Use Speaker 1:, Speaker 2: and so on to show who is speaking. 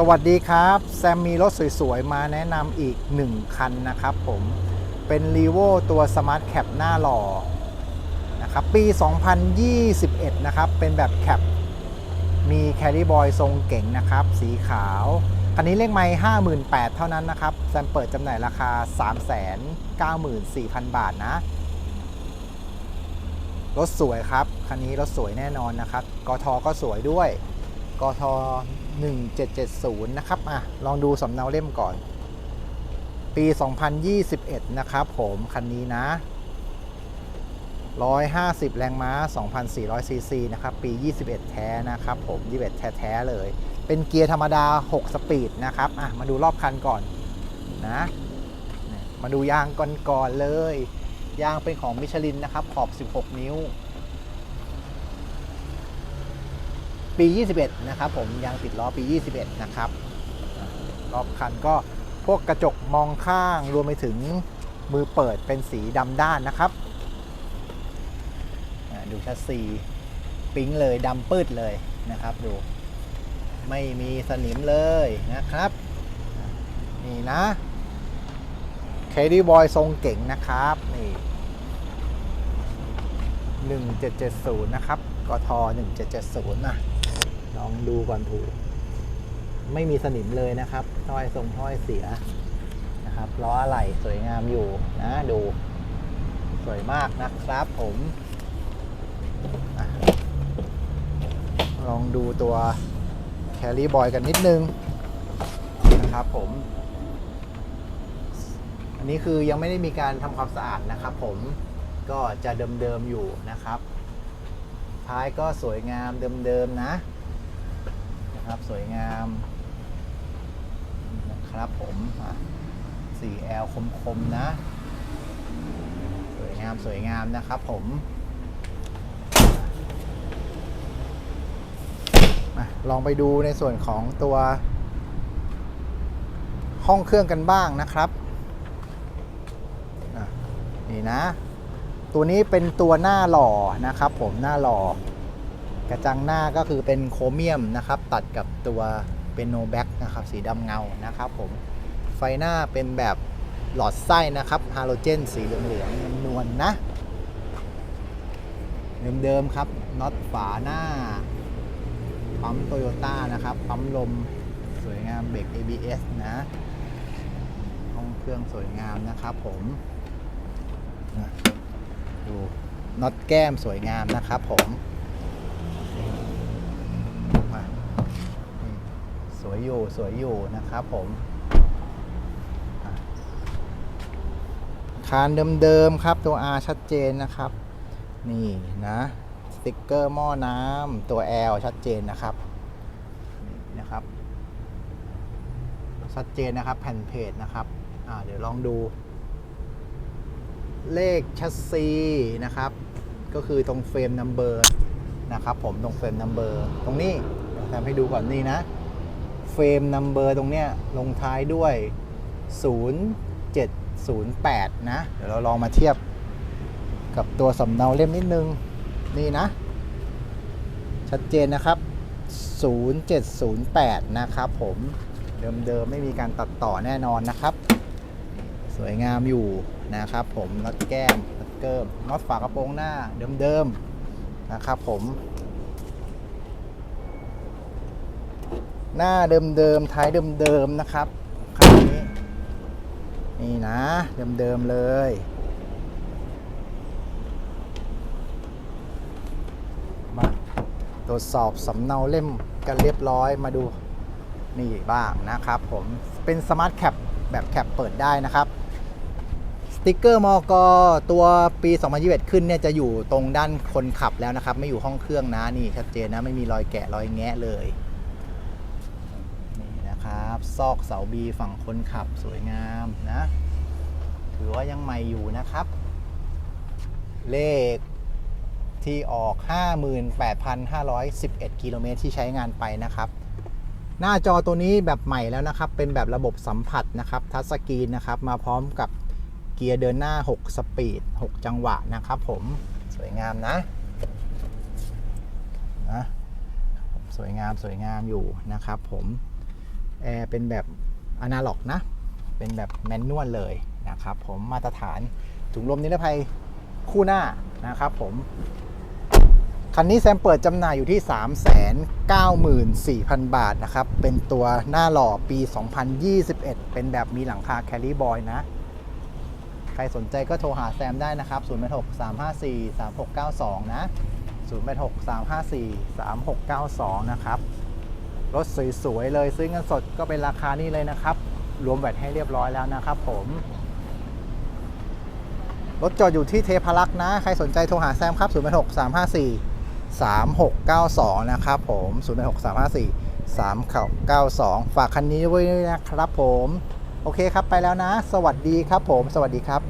Speaker 1: สวัสดีครับ แซมมีรถสวยๆ มาแนะนำอีก 1 คันนะครับผมเป็น r ีโวตัว Smart Cap หน้าหล่อนะครับปี 2021 นะครับ เป็นแบบแคปมีแคด r ี b บอยทรงเก๋งนะครับ สีขาว คันนี้เลขไม้58,000 เท่านั้นนะครับ แซมเปิดจำหน่ายราคา 394,000 บาทนะ รถสวยครับ คันนี้รถสวยแน่นอนนะครับ กทก็สวยด้วย กท 1770 นะครับอะลองดูสำเนาเล่มก่อน ปี 2021 นะครับผมคันนี้นะ 150 แรงม้า 2,400 ซีซีนะครับ ปี 21 แท้นะครับผม 21 แท้ๆเลย เป็นเกียร์ธรรมดา 6 สปีดนะครับอะมาดูรอบคันก่อนนะ มาดูยางก่อนๆเลย ยางเป็นของมิชลินนะครับ ขอบ 16 นิ้ว ปี 21 นะครับผมยางติดล้อปี 21 นะครับอะรอบคันก็พวกกระจกมองข้างรวมไปถึงมือเปิดเป็นสีดำด้านนะครับ ดูชัดซีปิ๊งเลยดำปืดเลยนะครับดู ไม่มีสนิมเลยนะครับ นี่นะเคดีบอยทรงเก่งนะครับ นี่ 1770 นะครับกท1770 นะ ลองดูก่อนถูกไม่มีสนิมเลยนะครับถ้อยทรงถ้อยเสียนะครับล้ออะไหล่สวยงามอยู่นะดูสวยมากนะครับผมอลองดูตัวแคลรี่บอยกันนิดนึงนะครับผม อันนี้คือยังไม่ได้มีการทำความสะอาดนะครับผมก็จะเดิมๆอยู่นะครับ ท้ายก็สวยงามเดิมๆนะ นะครับ สวยงามนะครับผม 4L คมๆนะ สวยงามสวยงามนะครับผมลองไปดูในส่วนของตัว ห้องเครื่องกันบ้างนะครับนี่นะ ตัวนี้เป็นตัวหน้าหล่อนะครับผมหน้าหล่อ กระจังหน้าก็คือเป็นโครเมียมนะครับ ตัดกับตัวเป็นโนแบ็กนะครับ สีดำเงานะครับผมไฟหน้าเป็นแบบหลอดไส้นะครับฮาโลเจน สีเหลืองๆนวลๆนะเดิมๆครับน็อตฝาหน้าปั๊มโตโยต้านะครับปั๊มลมสวยงามเบรก ABS นะห้องเครื่องสวยงามนะครับผมดูน็อตแก้มสวยงามนะครับผม วยอยู่สวยอยู่นะครับผมคานเดิมๆครับตัว R ชัดเจนนะครับ นี่นะสติกเกอร์หม้อน้ำตัว L ชัดเจนนะครับนะครับ ชัดเจนนะครับแผ่นเพจนะครับเดี๋ยวลองดู เลขชัสซีนะครับ ก็คือตรงเฟรมนัมเบอร์นะครับผมตรงเฟรมนัมเบอร์ตรงนี้ทำให้ดูก่อนนี่นะ รมนัมเบอร์ตรงเนี้ยลงท้ายด้วย 0708 นะ เดี๋ยวเราลองมาเทียบกับตัวสำเนาเล่มนิดนึง นี่นะ ชัดเจนนะครับ 0708 นะครับผม เดิมๆ ไม่มีการตัดต่อแน่นอนนะครับ สวยงามอยู่นะครับผมน็อตแก้มน็อตเกิมน็อตฝากระโปรงหน้าเดิมๆ นะครับผม หน้าเดิมๆท้ายเดิมๆนะครับคันนี้นี่นะเดิมๆเลยมาตรวจสอบสำเนาเล่มกันเรียบร้อยมาดูนี่บ้างนะครับผมเป็นสมาร์ทแคปแบบแคปเปิดได้นะครับสติกเกอร์มอกตัวปี 2021 ขึ้นเนี่ยจะอยู่ตรงด้านคนขับแล้วนะครับ ไม่อยู่ห้องเครื่องนะนี่ชัดเจนนะไม่มีรอยแกะรอยแงะเลย นะครับซอกเสาบีฝั่งคนขับสวยงามนะ ถือว่ายังใหม่อยู่นะครับ เลขที่ออก 58,511 กิโลเมตรที่ใช้งานไปนะครับ หน้าจอตัวนี้แบบใหม่แล้วนะครับ เป็นแบบระบบสัมผัสนะครับ ทัชสกรีนนะครับ มาพร้อมกับเกียร์เดินหน้า 6 สปีด 6 จังหวะนะครับผม สวยงามนะนะ สวยงามสวยงามอยู่นะครับผม แอร์เป็นแบบอนาล็อกนะ เป็นแบบแมนนวลเลยนะครับผมมาตรฐานถุงลมนิรภัยคู่หน้านะครับผม คันนี้แซมเปิดจำหน่ายอยู่ที่ 394,000 บาทนะครับ เป็นตัวหน้าหล่อปี 2021 เป็นแบบมีหลังคาแคลิบอยนะ ใครสนใจก็โทรหาแซมได้นะครับ 086 354 3692 นะ 086 354 3692 นะครับ รถสวยๆเลยซื้อเงินสดก็เป็นราคานี้เลยนะครับ รวมแบตให้เรียบร้อยแล้วนะครับผม รถจอดอยู่ที่เทพารักษ์นะ ใครสนใจโทรหาแซมครับ0 6 354 3692 นะครับผม0 6 354 3992ฝากคันนี้ไว้ด้วยนะครับผม โอเคครับไปแล้วนะ สวัสดีครับผม สวัสดีครับ